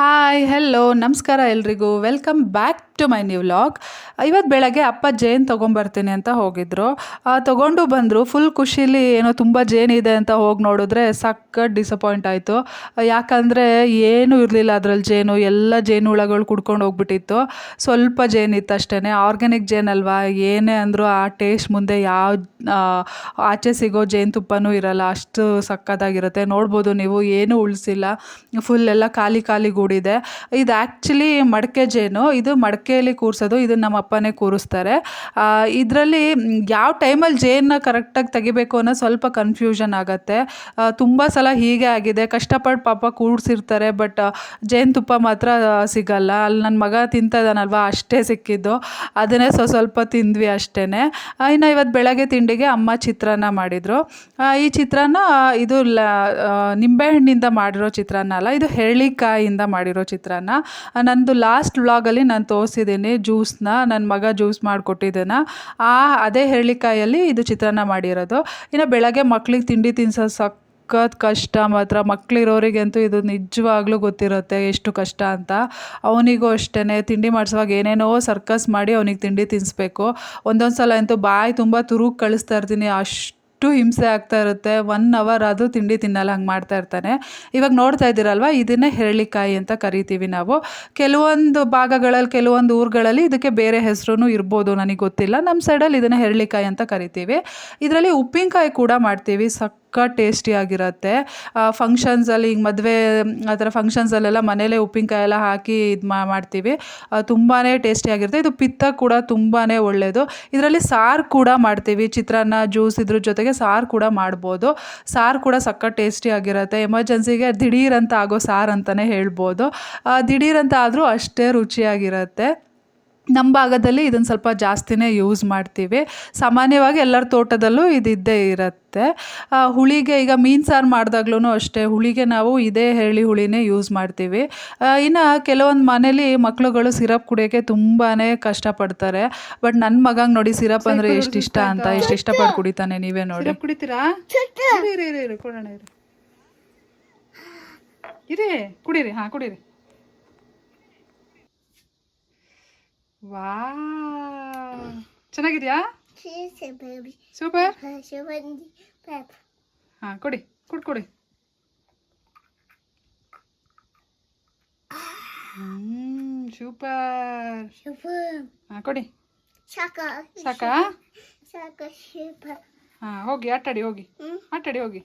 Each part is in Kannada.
ಹಾಯ್ ಹೆಲೋ ನಮಸ್ಕಾರ ಎಲ್ರಿಗೂ. Welcome back to my new vlog ಇವತ್ತು ಬೆಳಗ್ಗೆ ಅಪ್ಪ ಜೇನು ತೊಗೊಂಬರ್ತೀನಿ ಅಂತ ಹೋಗಿದ್ರು. ತೊಗೊಂಡು ಬಂದರು. ಫುಲ್ ಖುಷಿಲಿ ಏನೋ ತುಂಬ ಜೇನಿದೆ ಅಂತ ಹೋಗಿ ನೋಡಿದ್ರೆ ಸಖತ್ ಡಿಸಪಾಯಿಂಟ್ ಆಯಿತು. ಯಾಕಂದರೆ ಏನೂ ಇರಲಿಲ್ಲ ಅದರಲ್ಲಿ ಜೇನು. ಎಲ್ಲ ಜೇನು ಹುಳಗಳು ಕುಡ್ಕೊಂಡು ಹೋಗ್ಬಿಟ್ಟಿತ್ತು. ಸ್ವಲ್ಪ ಜೇನಿತ್ತು ಅಷ್ಟೇ ಆರ್ಗ್ಯಾನಿಕ್ ಜೇನಲ್ವಾ ಏನೇ ಅಂದರೂ ಆ ಟೇಸ್ಟ್ ಮುಂದೆ ಯಾವ ಆಚೆ ಸಿಗೋ ಜೇನುತುಪ್ಪನೂ ಇರಲ್ಲ. ಅಷ್ಟು ಸಕ್ಕತ್ತಾಗಿರುತ್ತೆ ನೋಡ್ಬೋದು ನೀವು. ಏನೂ ಉಳಿಸಿಲ್ಲ. ಫುಲ್ ಎಲ್ಲ ಖಾಲಿ ಖಾಲಿ ಗೂಡಿದೆ. ಇದು ಆ್ಯಕ್ಚುಲಿ ಮಡಕೆ ಜೇನು. ಇದು ಮಡಕೆಯಲ್ಲಿ ಕೂರಿಸೋದು, ಇದು ನಮ್ಮ ಅಪ್ಪನೇ ಕೂರಿಸ್ತಾರೆ. ಇದರಲ್ಲಿ ಯಾವ ಟೈಮಲ್ಲಿ ಜೇನನ್ನ ಕರೆಕ್ಟಾಗಿ ತೆಗಿಬೇಕು ಅನ್ನೋ ಸ್ವಲ್ಪ ಕನ್ಫ್ಯೂಷನ್ ಆಗುತ್ತೆ. ತುಂಬ ಸಲ ಹೀಗೆ ಆಗಿದೆ. ಕಷ್ಟಪಟ್ಟು ಪಾಪ ಕೂಡಿಸಿರ್ತಾರೆ ಬಟ್ ಜೇನುತುಪ್ಪ ಮಾತ್ರ ಸಿಗಲ್ಲ. ಅಲ್ಲಿ ನನ್ನ ಮಗ ತಿಂತಾ ಇದ್ದಾನಲ್ವ ಅಷ್ಟೇ ಸಿಕ್ಕಿದ್ದು. ಅದನ್ನೇ ಸ್ವ ಸ್ವಲ್ಪ ತಿಂದ್ವಿ ಅಷ್ಟೇ ಇನ್ನು ಇವತ್ತು ಬೆಳಗ್ಗೆ ತಿಂಡಿಗೆ ಅಮ್ಮ ಚಿತ್ರಾನ್ನ ಮಾಡಿದರು. ಈ ಚಿತ್ರಾನ್ನ ಇದು ಲ ನಿಂಬೆಹಣ್ಣಿಂದ ಮಾಡಿರೋ ಚಿತ್ರಾನ್ನ ಅಲ್ಲ, ಇದು ಹೆರಳಿಕಾಯಿಂದ ಮಾಡಿರೋ ಚಿತ್ರಾನ್ನ. ನಂದು ಲಾಸ್ಟ್ ವ್ಲಾಗಲ್ಲಿ ನಾನು ತೋರಿಸಿದ್ದೀನಿ, ಜ್ಯೂಸ್ನ ನನ್ನ ಮಗ ಜ್ಯೂಸ್ ಮಾಡಿಕೊಟ್ಟಿದ್ದಾನ ಆ, ಅದೇ ಹೇಳಿಕಾಯಲ್ಲಿ ಇದು ಚಿತ್ರಾನ್ನ ಮಾಡಿರೋದು. ಇನ್ನು ಬೆಳಗ್ಗೆ ಮಕ್ಳಿಗೆ ತಿಂಡಿ ತಿನ್ಸೋ ಸಖತ್ ಕಷ್ಟ ಮಾತ್ರ. ಮಕ್ಳಿರೋರಿಗಂತೂ ಇದು ನಿಜವಾಗ್ಲೂ ಗೊತ್ತಿರುತ್ತೆ ಎಷ್ಟು ಕಷ್ಟ ಅಂತ. ಅವನಿಗೂ ಅಷ್ಟೇ ತಿಂಡಿ ಮಾಡಿಸುವಾಗ ಏನೇನೋ ಸರ್ಕಸ್ ಮಾಡಿ ಅವನಿಗೆ ತಿಂಡಿ ತಿನ್ನಿಸ್ಬೇಕು ಒಂದೊಂದು ಸಲ ಅಂತೂ ಬಾಯಿ ತುಂಬ ತುರುಗ್ ಕಳಿಸ್ತಾ ಇರ್ತೀನಿ ಅಷ್ಟು ಹಿಂಸೆ ಆಗ್ತಾ ಇರುತ್ತೆ. ಒನ್ ಅವರ್ ಅದು ತಿಂಡಿ ತಿನ್ನಲ್ಲ, ಹಂಗೆ ಮಾಡ್ತಾ ಇರ್ತಾನೆ. ಇವಾಗ ನೋಡ್ತಾ ಇದ್ದೀರಲ್ವ, ಇದನ್ನೇ ಹೆರಳಿಕಾಯಿ ಅಂತ ಕರಿತೀವಿ ನಾವು. ಕೆಲವೊಂದು ಭಾಗಗಳಲ್ಲಿ, ಕೆಲವೊಂದು ಊರುಗಳಲ್ಲಿ ಇದಕ್ಕೆ ಬೇರೆ ಹೆಸರು ಇರ್ಬೋದು, ನನಗೆ ಗೊತ್ತಿಲ್ಲ. ನಮ್ಮ ಸೈಡಲ್ಲಿ ಇದನ್ನು ಹೆರಳಿಕಾಯಿ ಅಂತ ಕರಿತೀವಿ. ಇದರಲ್ಲಿ ಉಪ್ಪಿನಕಾಯಿ ಕೂಡ ಮಾಡ್ತೀವಿ. ಸಕ್ಕ ಟೇಸ್ಟಿಯಾಗಿರುತ್ತೆ ಫಂಕ್ಷನ್ಸಲ್ಲಿ ಈಗ ಮದುವೆ, ಆ ಥರ ಫಂಕ್ಷನ್ಸಲ್ಲೆಲ್ಲ ಮನೇಲೇ ಉಪ್ಪಿನಕಾಯಿ ಎಲ್ಲ ಹಾಕಿ ಇದು ಮಾಡ್ತೀವಿ. ತುಂಬಾ ಟೇಸ್ಟಿಯಾಗಿರುತ್ತೆ ಇದು ಪಿತ್ತ ಕೂಡ ತುಂಬಾ ಒಳ್ಳೆಯದು ಇದರಲ್ಲಿ ಸಾರು ಕೂಡ ಮಾಡ್ತೀವಿ. ಚಿತ್ರಾನ್ನ ಜ್ಯೂಸ್ ಇದ್ರ ಜೊತೆಗೆ ಸಾರು ಕೂಡ ಮಾಡ್ಬೋದು. ಸಾರು ಕೂಡ ಸಕ್ಕ ಟೇಸ್ಟಿಯಾಗಿರುತ್ತೆ ಎಮರ್ಜೆನ್ಸಿಗೆ ದಿಢೀರಂತ ಆಗೋ ಸಾರು ಅಂತಲೇ ಹೇಳ್ಬೋದು. ದಿಢೀರಂತ ಆದರೂ ಅಷ್ಟೇ ರುಚಿಯಾಗಿರುತ್ತೆ. ನಮ್ಮ ಭಾಗದಲ್ಲಿ ಇದನ್ನು ಸ್ವಲ್ಪ ಜಾಸ್ತಿನೇ ಯೂಸ್ ಮಾಡ್ತೀವಿ. ಸಾಮಾನ್ಯವಾಗಿ ಎಲ್ಲರ ತೋಟದಲ್ಲೂ ಇದಿದ್ದೇ ಇರುತ್ತೆ. ಹುಳಿಗೆ ಈಗ ಮೀನು ಸಾರು ಮಾಡಿದಾಗ್ಲೂ ಅಷ್ಟೇ ಹುಳಿಗೆ ನಾವು ಇದೇ ಹೇಳಿ ಹುಳಿನೇ ಯೂಸ್ ಮಾಡ್ತೀವಿ. ಇನ್ನು ಕೆಲವೊಂದು ಮನೇಲಿ ಮಕ್ಳುಗಳು ಸಿರಪ್ ಕುಡಿಯೋಕ್ಕೆ ತುಂಬಾ ಕಷ್ಟಪಡ್ತಾರೆ. ಬಟ್ ನನ್ನ ಮಗಂಗೆ ನೋಡಿ ಸಿರಪ್ ಅಂದರೆ ಎಷ್ಟು ಇಷ್ಟ ಅಂತ ಎಷ್ಟು ಇಷ್ಟಪಟ್ಟು ಕುಡಿತಾನೆ ನೀವೇ ನೋಡಿ. ಕುಡಿತೀರಾ? ಕುಡಿರಿ ಇರಿ ಕುಡೀರಿ ಹಾಂ ಕುಡೀರಿ. ವಾಹ್ ಚೆನ್ನಾಗಿದೆಯಾ? ಸೂಪರ್ ಸೂಪರ್ ಅಂದಿ ಬೇಬಿ ಹಾ ಕೊಡಿ ಕುಡ್ ಕೊಡಿ. ಮ್ಮ್ ಸೂಪರ್. ಸೂಪರ್ ಹಾ ಕೊಡಿ. ಸಾಕಾ? ಸಾಕಾ? ಸಾಕ ಸೂಪರ್. ಹಾ ಹೋಗಿ ಅಟಡಿ ಹೋಗಿ. ಆಟಾಡಿ ಹೋಗಿ.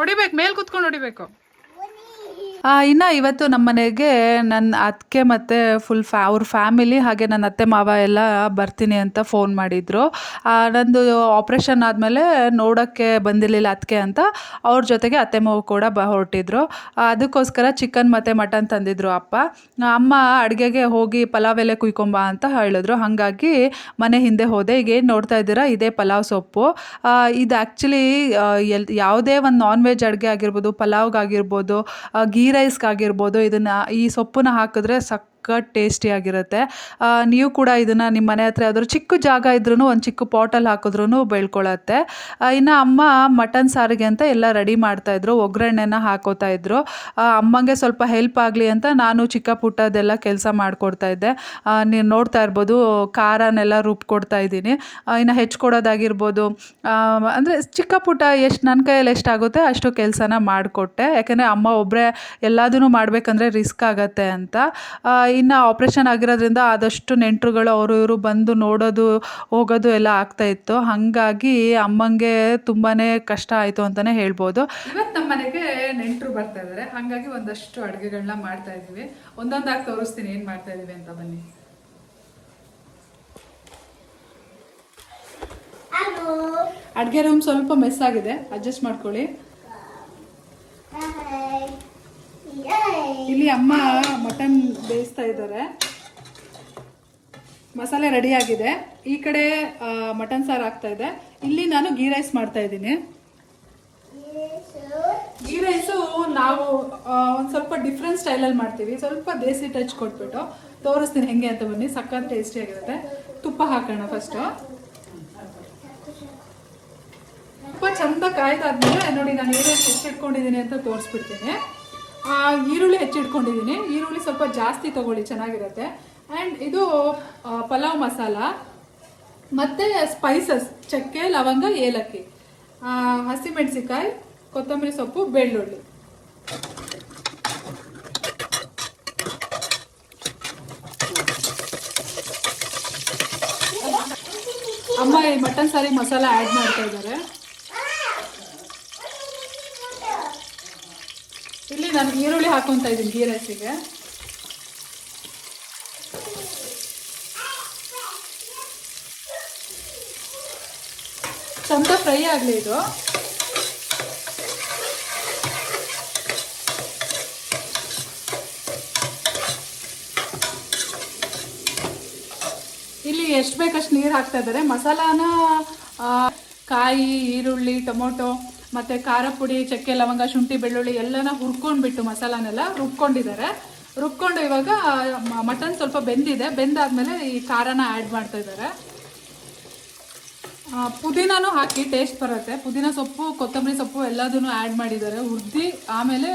ಹೊಡಿಬೇಕು ಮೇಲ್ ಕುತ್ಕೊಂಡು ಹೊಡಿಬೇಕು. ಇನ್ನು ಇವತ್ತು ನಮ್ಮ ಮನೆಗೆ ನನ್ನ ಅತ್ತಿಗೆ ಮತ್ತು ಫುಲ್ ಫ್ಯಾ ಅವ್ರ ಫ್ಯಾಮಿಲಿ ಹಾಗೆ ನನ್ನ ಅತ್ತೆ ಮಾವ ಎಲ್ಲ ಬರ್ತೀನಿ ಅಂತ ಫೋನ್ ಮಾಡಿದರು. ನಂದು ಆಪ್ರೇಷನ್ ಆದಮೇಲೆ ನೋಡೋಕ್ಕೆ ಬಂದಿರಲಿಲ್ಲ ಅತ್ತಿಗೆ ಅಂತ. ಅವ್ರ ಜೊತೆಗೆ ಅತ್ತೆ ಮಾವು ಕೂಡ ಬ ಹೊರಟಿದ್ರು. ಅದಕ್ಕೋಸ್ಕರ ಚಿಕನ್ ಮತ್ತು ಮಟನ್ ತಂದಿದ್ರು ಅಪ್ಪ. ಅಮ್ಮ ಅಡುಗೆಗೆ ಹೋಗಿ ಪಲಾವ್ ಎಲೆ ಕುಯ್ಕೊಂಬ ಅಂತ ಹೇಳಿದ್ರು. ಹಾಗಾಗಿ ಮನೆ ಹಿಂದೆ ಹೋದೆ. ಈಗ ಏನು ನೋಡ್ತಾ ಇದ್ದೀರಾ? ಇದೇ ಪಲಾವ್ ಸೊಪ್ಪು. ಇದು ಆ್ಯಕ್ಚುಲಿ ಎಲ್ ಯಾವುದೇ ಒಂದು ನಾನ್ ವೆಜ್ ಅಡುಗೆ ಆಗಿರ್ಬೋದು ಪಲಾವ್ಗಾಗಿರ್ಬೋದು ಆ, ರೈಸ್ಗಾಗಿರ್ಬೋದು ಇದನ್ನು ಈ ಸೊಪ್ಪನ್ನ ಹಾಕಿದ್ರೆ ಸಕ್ಕ ಟೇಸ್ಟಿಯಾಗಿರುತ್ತೆ ನೀವು ಕೂಡ ಇದನ್ನು ನಿಮ್ಮ ಮನೆ ಹತ್ರ ಯಾವ್ದಾದ್ರು ಚಿಕ್ಕ ಜಾಗ ಇದ್ರೂ ಒಂದು ಚಿಕ್ಕ ಪಾಟಲ್ಲಿ ಹಾಕಿದ್ರೂ ಬೆಳ್ಕೊಳತ್ತೆ. ಇನ್ನು ಅಮ್ಮ ಮಟನ್ ಸಾರಿಗೆ ಅಂತ ಎಲ್ಲ ರೆಡಿ ಮಾಡ್ತಾಯಿದ್ರು ಒಗ್ಗರಣೆನ ಹಾಕೋತಾ ಇದ್ರು. ಅಮ್ಮಂಗೆ ಸ್ವಲ್ಪ ಹೆಲ್ಪ್ ಆಗಲಿ ಅಂತ ನಾನು ಚಿಕ್ಕ ಪುಟ್ಟದೆಲ್ಲ ಕೆಲಸ ಮಾಡಿಕೊಡ್ತಾ ಇದ್ದೆ. ನೀವು ನೋಡ್ತಾ ಇರ್ಬೋದು, ಖಾರನೆಲ್ಲ ರುಬ್ಕೊಡ್ತಾ ಇದ್ದೀನಿ. ಇನ್ನು ಹೆಚ್ಕೊಡೋದಾಗಿರ್ಬೋದು. ಅಂದರೆ ಚಿಕ್ಕ ಪುಟ್ಟ ಎಷ್ಟು ನನ್ನ ಕೈಯಲ್ಲಿ ಎಷ್ಟಾಗುತ್ತೆ ಅಷ್ಟು ಕೆಲಸನ ಮಾಡಿಕೊಟ್ಟೆ. ಯಾಕೆಂದರೆ ಅಮ್ಮ ಒಬ್ಬರೇ ಎಲ್ಲದೂ ಮಾಡಬೇಕಂದ್ರೆ ರಿಸ್ಕ್ ಆಗತ್ತೆ ಅಂತ. ಇನ್ನು ಆಪ್ರೇಷನ್ ಆಗಿರೋದ್ರಿಂದ ಆದಷ್ಟು ನೆಂಟರುಗಳು ಅವರು ಇವರು ಬಂದು ನೋಡೋದು ಹೋಗೋದು ಎಲ್ಲ ಆಗ್ತಾ ಇತ್ತು. ಹಾಗಾಗಿ ಅಮ್ಮಂಗೆ ತುಂಬಾ ಕಷ್ಟ ಆಯಿತು ಅಂತಲೇ ಹೇಳ್ಬೋದು. ಇವತ್ತು ನಮ್ಮ ಮನೆಗೆ ನೆಂಟರು ಬರ್ತಾ ಇದ್ದಾರೆ ಹಾಗಾಗಿ ಒಂದಷ್ಟು ಅಡುಗೆಗಳನ್ನ ಮಾಡ್ತಾ ಇದ್ದೀವಿ. ಒಂದೊಂದಾಗಿ ತೋರಿಸ್ತೀನಿ ಏನು ಮಾಡ್ತಾ ಇದ್ದೀವಿ ಅಂತ ಬನ್ನಿ. ಅಡುಗೆ ರೂಮ್ ಸ್ವಲ್ಪ ಮೆಸ್ ಆಗಿದೆ. ಅಡ್ಜಸ್ಟ್ ಮಾಡ್ಕೊಳ್ಳಿ. ಅಮ್ಮ ಮಟನ್ ಬೇಯಿಸ್ತಾ ಇದ್ದಾರೆ. ಮಸಾಲೆ ರೆಡಿ ಆಗಿದೆ. ಈ ಕಡೆ ಮಟನ್ ಸಾರು ಆಗ್ತಾ ಇದೆ. ಇಲ್ಲಿ ನಾನು ಗೀ ರೈಸ್ ಮಾಡ್ತಾ ಇದ್ದೀನಿ. ಗೀ ರೈಸು ನಾವು ಒಂದು ಸ್ವಲ್ಪ ಡಿಫ್ರೆಂಟ್ ಸ್ಟೈಲಲ್ಲಿ ಮಾಡ್ತೀವಿ. ಸ್ವಲ್ಪ ದೇಸಿ ಟಚ್ ಕೊಟ್ಬಿಟ್ಟು ತೋರಿಸ್ತೀನಿ ಹೆಂಗೆ ಅಂತ ಬನ್ನಿ. ಸಕ್ಕತ್ ಟೇಸ್ಟಿ ಆಗಿರುತ್ತೆ. ತುಪ್ಪ ಹಾಕೋಣ ಫಸ್ಟು ಚಂದ ಕಾಯ್ದಾದ್ಮೇಲೆ ನೋಡಿ, ನಾನು ಏನೇನು ಇಟ್ಕೊಂಡಿದ್ದೀನಿ ಅಂತ ತೋರಿಸ್ಬಿಡ್ತೀನಿ. ಈರುಳ್ಳಿ ಹೆಚ್ಚಿಟ್ಕೊಂಡಿದ್ದೀನಿ ಈರುಳ್ಳಿ ಸ್ವಲ್ಪ ಜಾಸ್ತಿ ತಗೊಳ್ಳಿ, ಚೆನ್ನಾಗಿರುತ್ತೆ. ಆ್ಯಂಡ್ ಇದು ಪಲಾವ್ ಮಸಾಲ, ಮತ್ತು ಸ್ಪೈಸಸ್ ಚಕ್ಕೆ, ಲವಂಗ, ಏಲಕ್ಕಿ. ಹಸಿಮೆಣಸಿಕಾಯಿ ಕೊತ್ತಂಬರಿ ಸೊಪ್ಪು, ಬೆಳ್ಳುಳ್ಳಿ. ಅಮ್ಮ ಈ ಮಟನ್ ಸಾರಿ ಮಸಾಲ ಆ್ಯಡ್ ಮಾಡ್ತಾ ಇದ್ದಾರೆ ಇಲ್ಲಿ ನಾನು ಈರುಳ್ಳಿ ಹಾಕೊಂತ ಇದ್ದೀನಿ, ಗೀ ರೈಸಿಗೆ. ಚಂದ ಫ್ರೈ ಆಗಲಿ ಇದು. ಇಲ್ಲಿ ಎಷ್ಟು ಬೇಕಷ್ಟು ನೀರು ಹಾಕ್ತಾ ಇದ್ದಾರೆ? ಮಸಾಲಾನ ಕಾಯಿ, ಈರುಳ್ಳಿ, ಟೊಮೊಟೊ. ಮತ್ತು ಖಾರ ಪುಡಿ ಚಕ್ಕೆ ಲವಂಗ ಶುಂಠಿ ಬೆಳ್ಳುಳ್ಳಿ ಎಲ್ಲನ ಹುರ್ಕೊಂಡ್ಬಿಟ್ಟು ಮಸಾಲಾನೆಲ್ಲ ರುಬ್ಕೊಂಡಿದ್ದಾರೆ. ರುಬ್ಕೊಂಡು ಇವಾಗ ಮಟನ್ ಸ್ವಲ್ಪ ಬೆಂದಿದೆ. ಬೆಂದಾದ್ಮೇಲೆ ಈ ಖಾರನ ಆ್ಯಡ್ ಮಾಡ್ತಾ ಇದ್ದಾರೆ. ಆ, ಪುದೀನಾನು ಹಾಕಿ ಟೇಸ್ಟ್ ಬರುತ್ತೆ. ಪುದೀನ ಸೊಪ್ಪು ಕೊತ್ತಂಬರಿ ಸೊಪ್ಪು ಎಲ್ಲದೂ ಆ್ಯಡ್ ಮಾಡಿದ್ದಾರೆ. ಹುರಿದು ಆಮೇಲೆ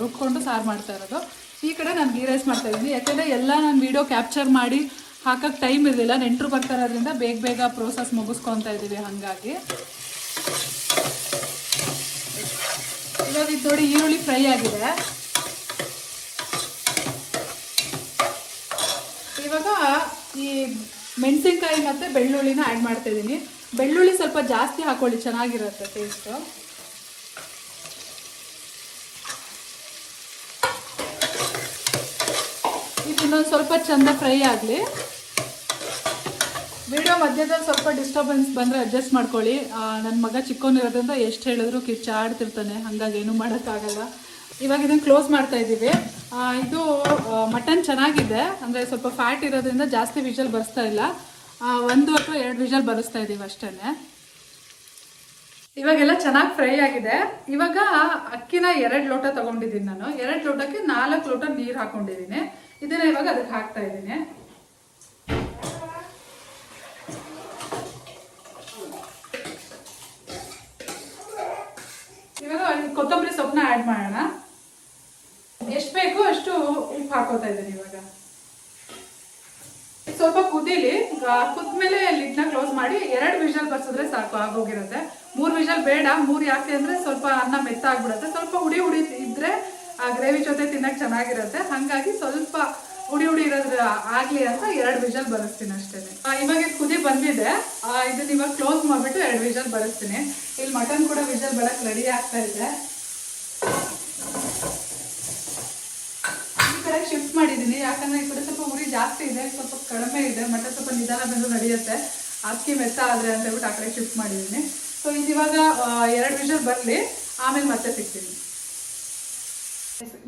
ರುಬ್ಕೊಂಡು ಸಾರು ಮಾಡ್ತಾ ಇರೋದು. ಈ ಕಡೆ ನಾನು ಗೀ ರೈಸ್ ಮಾಡ್ತಾ ಇದ್ದೀನಿ. ಯಾಕೆಂದರೆ ಎಲ್ಲ ನಾನು ವೀಡಿಯೋ ಕ್ಯಾಪ್ಚರ್ ಮಾಡಿ ಹಾಕೋಕ್ಕೆ ಟೈಮ್ ಇರಲಿಲ್ಲ. ನೆಂಟರು ಬರ್ತಾ ಇರೋದ್ರಿಂದ ಬೇಗ ಬೇಗ ಪ್ರೋಸೆಸ್ ಮುಗಿಸ್ಕೊತಾ ಇದ್ದೀವಿ ಹಾಗಾಗಿ. ಇವಾಗ ಇದು ನೋಡಿ ಈರುಳ್ಳಿ ಫ್ರೈ ಆಗಿದೆ. ಇವಾಗ ಈ ಮೆಣಸಿನ್ಕಾಯಿ ಮತ್ತು ಬೆಳ್ಳುಳ್ಳಿನ ಆ್ಯಡ್ ಮಾಡ್ತಾ ಇದ್ದೀನಿ ಬೆಳ್ಳುಳ್ಳಿ ಸ್ವಲ್ಪ ಜಾಸ್ತಿ ಹಾಕೊಳ್ಳಿ, ಚೆನ್ನಾಗಿರುತ್ತೆ ಟೇಸ್ಟು ಇದು ಇನ್ನೊಂದು ಸ್ವಲ್ಪ ಚೆಂದ ಫ್ರೈ ಆಗಲಿ. ವಿಡಿಯೋ ಮಧ್ಯದಲ್ಲಿ ಸ್ವಲ್ಪ ಡಿಸ್ಟರ್ಬೆನ್ಸ್ ಬಂದರೆ ಅಡ್ಜಸ್ಟ್ ಮಾಡ್ಕೊಳ್ಳಿ. ನನ್ನ ಮಗ ಚಿಕ್ಕವನಿರೋದ್ರಿಂದ ಎಷ್ಟು ಹೇಳಿದ್ರು ಕಿಚ್ಚಾಡ್ತಿರ್ತಾನೆ ಹಾಗಾಗಿ ಏನೂ ಮಾಡೋಕ್ಕಾಗಲ್ಲ. ಇವಾಗ ಇದನ್ನು ಕ್ಲೋಸ್ ಮಾಡ್ತಾ ಇದ್ದೀವಿ. ಇದು ಮಟನ್ ಚೆನ್ನಾಗಿದೆ. ಅಂದರೆ ಸ್ವಲ್ಪ ಫ್ಯಾಟ್ ಇರೋದ್ರಿಂದ ಜಾಸ್ತಿ ವಿಷಲ್ ಬರೆಸ್ತಾ ಇಲ್ಲ. ಒಂದು ಅಥವಾ ಎರಡು ವಿಷಲ್ ಬರೆಸ್ತಾ ಇದ್ದೀವಿ ಅಷ್ಟೇ ಇವಾಗೆಲ್ಲ ಚೆನ್ನಾಗಿ ಫ್ರೈ ಆಗಿದೆ. ಇವಾಗ ಅಕ್ಕಿನ ಎರಡು ಲೋಟ ತಗೊಂಡಿದ್ದೀನಿ ನಾನು. ಎರಡು ಲೋಟಕ್ಕೆ ನಾಲ್ಕು ಲೋಟ ನೀರು ಹಾಕೊಂಡಿದ್ದೀನಿ. ಇದನ್ನ ಇವಾಗ ಅದಕ್ಕೆ ಹಾಕ್ತಾ ಇದ್ದೀನಿ. ಕೊತ್ತಂಬರಿ ಸೊಪ್ಪನ್ನ ಆ್ಯಡ್ ಮಾಡೋಣ. ಎಷ್ಟು ಬೇಕು ಅಷ್ಟು ಉಪ್ಪು ಹಾಕೋತಾ ಇದ್ದೀನಿ ಇವಾಗ. ಸ್ವಲ್ಪ ಕುದೀಲಿ ಕುದ್ಮೇಲೆ ಲಿಡ್ನ ಕ್ಲೋಸ್ ಮಾಡಿ ಎರಡು ವಿಷಲ್ ಬರ್ಸಿದ್ರೆ ಸಾಕು ಆಗೋಗಿರುತ್ತೆ ಮೂರು ವಿಷಲ್ ಬೇಡ, ಮೂರು ಯಾಕೆ ಅಂದರೆ ಸ್ವಲ್ಪ ಅನ್ನ ಮೆತ್ತ ಆಗ್ಬಿಡುತ್ತೆ ಸ್ವಲ್ಪ ಹುಡಿ ಹುಡಿ ಇದ್ರೆ ಆ ಗ್ರೇವಿ ಜೊತೆ ತಿನ್ನಕ್ಕೆ ಚೆನ್ನಾಗಿರುತ್ತೆ. ಹಾಗಾಗಿ ಸ್ವಲ್ಪ ಹುಡಿ ಉಡಿ ಇರೋದ್ರ ಆಗ್ಲಿ ಅಂತ ಎರಡು ವಿಷಲ್ ಬರೆಸ್ತೀನಿ ಅಷ್ಟೇ ಇವಾಗ ಕುದಿ ಬಂದಿದೆ. ಇದನ್ನ ಇವಾಗ ಕ್ಲೋಸ್ ಮಾಡ್ಬಿಟ್ಟು ಎರಡು ವಿಷಲ್ ಬರೆಸ್ತೀನಿ. ಇಲ್ಲಿ ಮಟನ್ ಕೂಡ ವಿಷಲ್ ಬರಕ್ ರೆಡಿ ಆಗ್ತಾ ಇದೆ. ಈ ಕಡೆ ಶಿಫ್ಟ್ ಮಾಡಿದ್ದೀನಿ. ಯಾಕಂದ್ರೆ ಈ ಕಡೆ ಸ್ವಲ್ಪ ಉರಿ ಜಾಸ್ತಿ ಇದೆ, ಸ್ವಲ್ಪ ಕಡಿಮೆ ಇದೆ. ಮಟನ್ ಸ್ವಲ್ಪ ನಿಧಾನ ಬಂದು ನಡೆಯುತ್ತೆ. ಅಕ್ಕಿ ಮೆತ್ತ ಆದ್ರೆ ಅಂತ ಹೇಳ್ಬಿಟ್ಟು ಆ ಕಡೆ ಶಿಫ್ಟ್ ಮಾಡಿದ್ದೀನಿ. ಸೊ ಇದು ಇವಾಗ ಎರಡು ವಿಷಲ್ ಬರಲಿ. ಆಮೇಲೆ ಮತ್ತೆ ಸಿಗ್ತೀನಿ.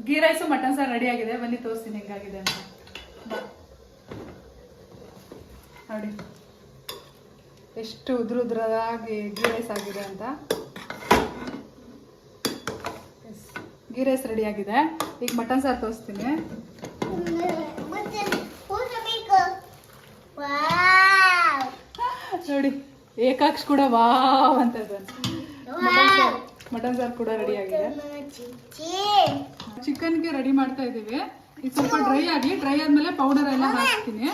ಗೀ ರೈಸು ಮಟನ್ ಸಾರು ರೆಡಿ ಆಗಿದೆ. ಬನ್ನಿ ತೋರಿಸ್ತೀನಿ ಹೆಂಗಾಗಿದೆ ಅಂತ. ನೋಡಿ. ಎಷ್ಟು ಉದ್ರ ಉದ್ರದಾಗಿ ಗೀ ರೈಸ್ ಆಗಿದೆ ಅಂತ. ಘೀ ಗೀ ರೈಸ್ ರೆಡಿ ಆಗಿದೆ. ಈಗ ಮಟನ್ ಸಾರು ತೋರಿಸ್ತೀನಿ. ನೋಡಿ. ಏಕಾಕ್ಷ ಕೂಡ ವಾವ್ ಅಂತ. ಮಟನ್ ಸಾರು. ಮಟನ್ ಸಾರು ಕೂಡ ರೆಡಿ ಆಗಿದೆ. ಚಿಕನ್ಗೆ ರೆಡಿ ಮಾಡ್ತಾ ಇದ್ದೀವಿ. ಇದು ಸ್ವಲ್ಪ ಡ್ರೈ ಆಗಲಿ ಡ್ರೈ ಆದ್ಮೇಲೆ ಪೌಡರ್ ಎಲ್ಲ ಹಾಕ್ತೀನಿ.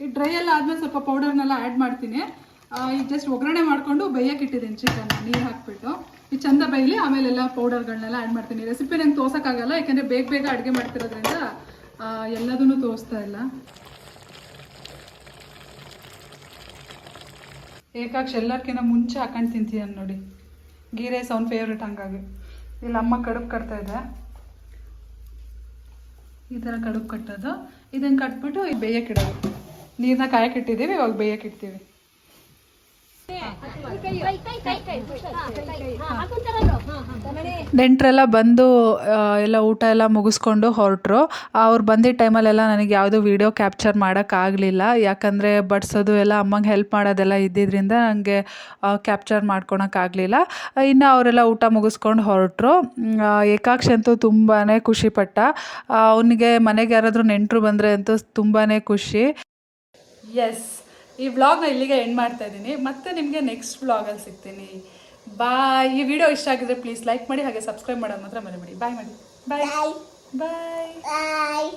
ಈ ಡ್ರೈ ಎಲ್ಲ ಆದ್ಮೇಲೆ ಸ್ವಲ್ಪ ಪೌಡರ್ನೆಲ್ಲ ಆ್ಯಡ್ ಮಾಡ್ತೀನಿ. ಈಗ ಜಸ್ಟ್ ಒಗ್ಗರಣೆ ಮಾಡಿಕೊಂಡು ಬೇಯಕ್ಕೆ ಇಟ್ಟಿದ್ದೀನಿ ಚಿಕನ್ ನೀರು ಹಾಕ್ಬಿಟ್ಟು. ಈ ಚಂದ ಬೈಲಿ ಆಮೇಲೆ ಎಲ್ಲ ಪೌಡರ್ಗಳನ್ನೆಲ್ಲ ಆ್ಯಡ್ ಮಾಡ್ತೀನಿ. ರೆಸಿಪಿ ನಂಗೆ ತೋರ್ಸೋಕ್ಕಾಗಲ್ಲ ಯಾಕಂದರೆ ಬೇಗ ಬೇಗ ಅಡುಗೆ ಮಾಡ್ತಿರೋದ್ರಿಂದ ಎಲ್ಲದನ್ನು ಎಲ್ಲದನ್ನೂ ತೋರಿಸ್ತಾ ಇಲ್ಲ. ಏಕಾಕ್ಷ ಎಲ್ಲರ್ಕಿಂತ ಮುಂಚೆ ಹಾಕೊಂಡು ತಿಂತೀನಿ ನೋಡಿ. ಗೀ ರೈಸ್ ಅವ್ನ ಫೇವ್ರೆಟ್ ಹಂಗಾಗಿ. ಇಲ್ಲಿ ಅಮ್ಮ ಕಡುಬು ಕಟ್ತಾ ಇದೆ ಈ ಥರ ಕಡುಬು ಕಟ್ಟೋದು ಇದನ್ನು ಕಟ್ಬಿಟ್ಟು ಬೇಯಕ್ಕೆ ಇಡೋದು ನೀರನ್ನ ಕಾಯಕ್ಕೆ ಇಟ್ಟಿದ್ದೀವಿ ಇವಾಗ ಬೇಯಕ್ಕೆ ಇಡ್ತೀವಿ ನೆಂಟರೆಲ್ಲ ಬಂದು ಎಲ್ಲ ಊಟ ಎಲ್ಲ ಮುಗಿಸ್ಕೊಂಡು ಹೊರಟ್ರು. ಅವ್ರು ಬಂದಿದ್ದ ಟೈಮಲ್ಲೆಲ್ಲ ನನಗೆ ಯಾವುದೂ ವೀಡಿಯೋ ಕ್ಯಾಪ್ಚರ್ ಮಾಡೋಕ್ಕಾಗಲಿಲ್ಲ. ಯಾಕಂದರೆ ಬಡಿಸೋದು ಎಲ್ಲ ಅಮ್ಮಂಗೆ ಹೆಲ್ಪ್ ಮಾಡೋದೆಲ್ಲ ಇದ್ದಿದ್ದರಿಂದ ನನಗೆ ಕ್ಯಾಪ್ಚರ್ ಮಾಡ್ಕೊಳಕ್ಕಾಗಲಿಲ್ಲ ಇನ್ನು ಅವರೆಲ್ಲ ಊಟ ಮುಗಿಸ್ಕೊಂಡು ಹೊರಟರು. ಏಕಾಕ್ಷಿ ಅಂತೂ ತುಂಬಾ ಖುಷಿಪಟ್ಟ ಅವನಿಗೆ ಮನೆಗೆ ಯಾರಾದರೂ ನೆಂಟರು ಬಂದರೆ ಅಂತೂ ತುಂಬಾ ಖುಷಿ. ಎಸ್ ಈ ವ್ಲಾಗ್ನ ಇಲ್ಲಿಗೆ ಎಂಡ್ ಮಾಡ್ತಾ ಇದ್ದೀನಿ. ಮತ್ತೆ ನಿಮಗೆ ನೆಕ್ಸ್ಟ್ ವ್ಲಾಗಲ್ಲಿ ಸಿಗ್ತೀನಿ. ಬಾಯ್ ಈ ವಿಡಿಯೋ ಇಷ್ಟ ಆಗಿದ್ರೆ ಪ್ಲೀಸ್ ಲೈಕ್ ಮಾಡಿ ಹಾಗೆ ಸಬ್ಸ್ಕ್ರೈಬ್ ಮಾಡೋದು ಮಾತ್ರ ಮರಿಬೇಡಿ. ಬಾಯ್ ಮಾಡಿ ಬಾಯ್ ಬಾಯ್ ಬಾಯ್